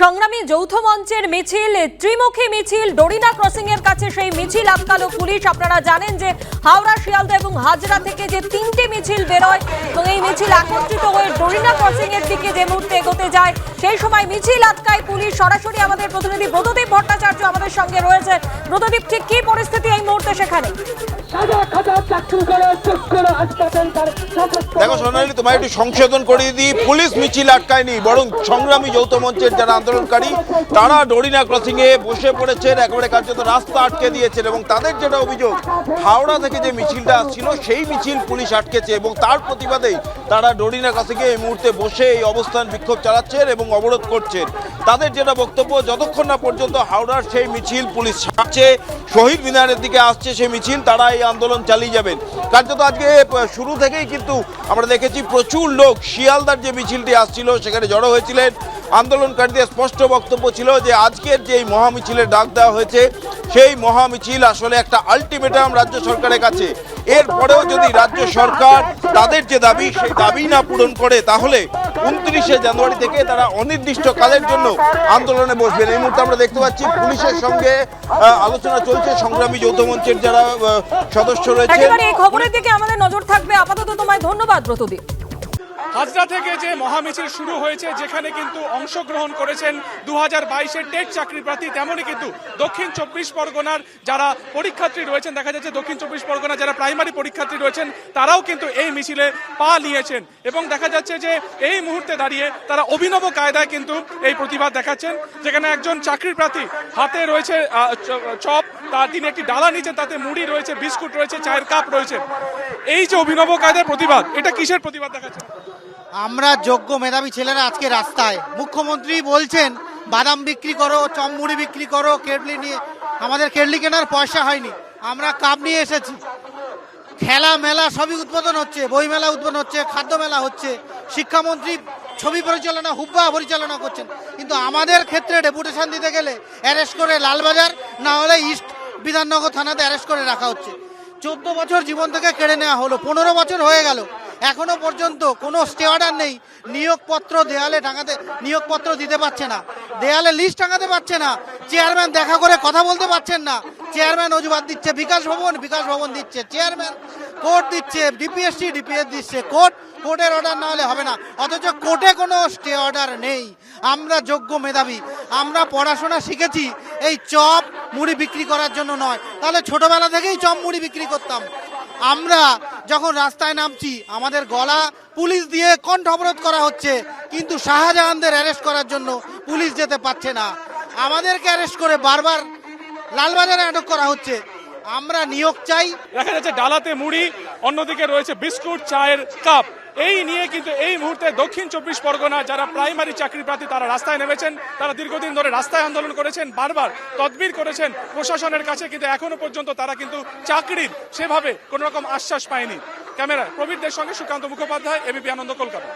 সংগ্রামী যৌথ মঞ্চের মিছিল, ত্রিমুখী মিছিল, ডোরিনা ক্রসিং এর কাছে সেই মিছিল আটকালো পুলিশ। আপনারা জানেন যে হাওড়া, শিয়ালদা এবং হাজরা থেকে যে তিনটি মিছিল বেরোয় এবং এই মিছিল একত্রিত হয়ে ডরিনা ক্রসিং এর দিকে যে মুহূর্তে এগোতে যায়, সেই সময় মিছিল আটকায় পুলিশ। সরাসরি আমাদের প্রতিনিধি ব্রতদীপ ভট্টাচার্য আমাদের সঙ্গে রয়েছে। ব্রতদীপ, ঠিক কি পরিস্থিতি এই মুহূর্তে সেখানে? করে দেখো সোনালী তোমায় একটু সংশোধন করিয়ে দিই। পুলিশ মিছিল আটকায়নি, বরং সংগ্রামী যৌথ মঞ্চের যারা আন্দোলনকারী, তারা ডরিনা ক্রসিং এ বসে পড়েছেন, একেবারে কার্যত রাস্তা আটকে দিয়েছেন এবং তাদের যেটা অভিযোগ, হাওড়া থেকে যে মিছিলটা আসছিল, সেই মিছিল পুলিশ আটকেছে এবং তার প্রতিবাদেই তারা ডরিনা ক্রসিং এ এই মুহূর্তে বসে এই অবস্থান বিক্ষোভ চালাচ্ছেন এবং অবরোধ করছেন। তাদের যেটা বক্তব্য, যতক্ষণ না পর্যন্ত হাওড়ার সেই মিছিল পুলিশ ছাড়ছে শহীদ মিনারের দিকে আসছে সেই মিছিল, তারা এই আন্দোলন চালিয়ে যাবেন। কার্যত আজকে শুরু থেকেই কিন্তু আমরা দেখেছি প্রচুর লোক শিয়ালদার যে মিছিলটি আসছিল, সেখানে জড়ো হয়েছিলেন। আন্দোলনকারীদের স্পষ্ট বক্তব্য ছিল যে, আজকের যে এই মহামিছিলের ডাক দেওয়া হয়েছে, সেই মহামিছিল আসলে একটা আলটিমেটাম রাজ্য সরকারের কাছে। এরপরেও যদি রাজ্য সরকার তাদের যে দাবি, সেই দাবি না পূরণ করে, তাহলে উনত্রিশে জানুয়ারি থেকে তারা অনির্দিষ্টকালের জন্য আন্দোলনে বসবেন। এই মুহূর্তে আমরা দেখতে পাচ্ছি পুলিশের সঙ্গে আলোচনা চলছে। সংগ্রামী যৌথ মঞ্চের যারা সদস্য রয়েছে এই খবরের দিকে আমাদের নজর থাকবে। আপাতত তোমায় ধন্যবাদ, ব্রতদীপ। হাজরা থেকে যে মহামিছিল শুরু হয়েছে, যেখানে কিন্তু অংশগ্রহণ করেছেন দু হাজার বাইশের টেট চাকরি প্রার্থী তেমনই কিন্তু দক্ষিণ চব্বিশ পরগনার যারা পরীক্ষার্থী রয়েছেন, দেখা যাচ্ছে দক্ষিণ চব্বিশ পরগনা যারা প্রাইমারি পরীক্ষার্থী রয়েছেন, তারাও কিন্তু এই মিছিলে পা নিয়েছেন। এবং দেখা যাচ্ছে যে এই মুহূর্তে দাঁড়িয়ে তারা অভিনব কায়দায় কিন্তু এই প্রতিবাদ দেখাচ্ছেন, যেখানে একজন চাকরির প্রার্থী হাতে রয়েছে চপ, তার তিনি একটি ডালা নিচে, তাতে মুড়ি রয়েছে, বিস্কুট রয়েছে, চায়ের কাপ রয়েছে। এই যে অভিনব কায়দায় প্রতিবাদ, এটা কিসের প্রতিবাদ দেখাচ্ছে? আমরা যোগ্য মেধাবী ছেলেরা আজকে রাস্তায়। মুখ্যমন্ত্রী বলছেন, বাদাম বিক্রি করো চমমুড়ি বিক্রি করো, কেটলি নিয়ে, আমাদের কেটলি কেনার পয়সা হয়নি। আমরা কাপ নিয়ে এসেছি। খেলা মেলা সবই উদ্বোধন হচ্ছে, বই মেলা উদ্বোধন হচ্ছে, খাদ্য মেলা হচ্ছে। শিক্ষামন্ত্রী ছবি পরিচালনা, হুব্বা পরিচালনা করছেন। কিন্তু আমাদের ক্ষেত্রে ডেপুটেশন দিতে গেলে অ্যারেস্ট করে লালবাজার, না হলে ইস্ট বিধাননগর থানাতে অ্যারেস্ট করে রাখা হচ্ছে। চোদ্দ বছর জীবন থেকে কেড়ে নেওয়া হলো, পনেরো বছর হয়ে গেল। এখনও পর্যন্ত কোনো স্টে অর্ডার নেই। নিয়োগপত্র দেয়ালে টাঙাতে, নিয়োগপত্র দিতে পারছে না। দেয়ালে লিস্ট টাঙাতে পারছে না। চেয়ারম্যান দেখা করে কথা বলতে পারছেন না। চেয়ারম্যান অজুবাদ দিচ্ছে, বিকাশ ভবন বিকাশ ভবন দিচ্ছে, চেয়ারম্যান কোর্ট দিচ্ছে, ডিপিএসসি, ডিপিএস দিচ্ছে। কোর্ট, কোর্টের অর্ডার না হলে হবে না। অথচ কোর্টে কোনো স্টে অর্ডার নেই। আমরা যোগ্য মেধাবী। আমরা পড়াশোনা শিখেছি। এই চপ মুড়ি বিক্রি করার জন্য নয়। তাহলে ছোটবেলা থেকেই চপ মুড়ি বিক্রি করতাম। আমরা যখন রাস্তায় নামছি, আমাদের গলা পুলিশ দিয়ে কণ্ঠ অবরোধ করা হচ্ছে, কিন্তু শাহজাহানদের অ্যারেস্ট করার জন্য পুলিশ যেতে পারছে না। আমাদেরকে অ্যারেস্ট করে বারবার লালবাজারে আটক করা হচ্ছে। আমরা নিয়োগ চাই। দেখা যাচ্ছে ডালাতে মুড়ি, অন্যদিকে রয়েছে বিস্কুট, চায়ের কাপ। এই নিয়ে কিন্তু এই মুহূর্তে দক্ষিণ চব্বিশ পরগনা যারা প্রাইমারি চাকরি প্রার্থী, তারা রাস্তায় নেমেছেন। তারা দীর্ঘদিন ধরে রাস্তায় আন্দোলন করেছেন, বারবার তদবির করেছেন। প্রশাসনের কাছে কিন্তু এখনও পর্যন্ত তারা কিন্তু চাকরির সেভাবে কোনো রকম আশ্বাস পায়নি। ক্যামেরায় প্রবীরদের সঙ্গে সুকান্ত মুখোপাধ্যায়, এবিপি আনন্দ কলকাতা।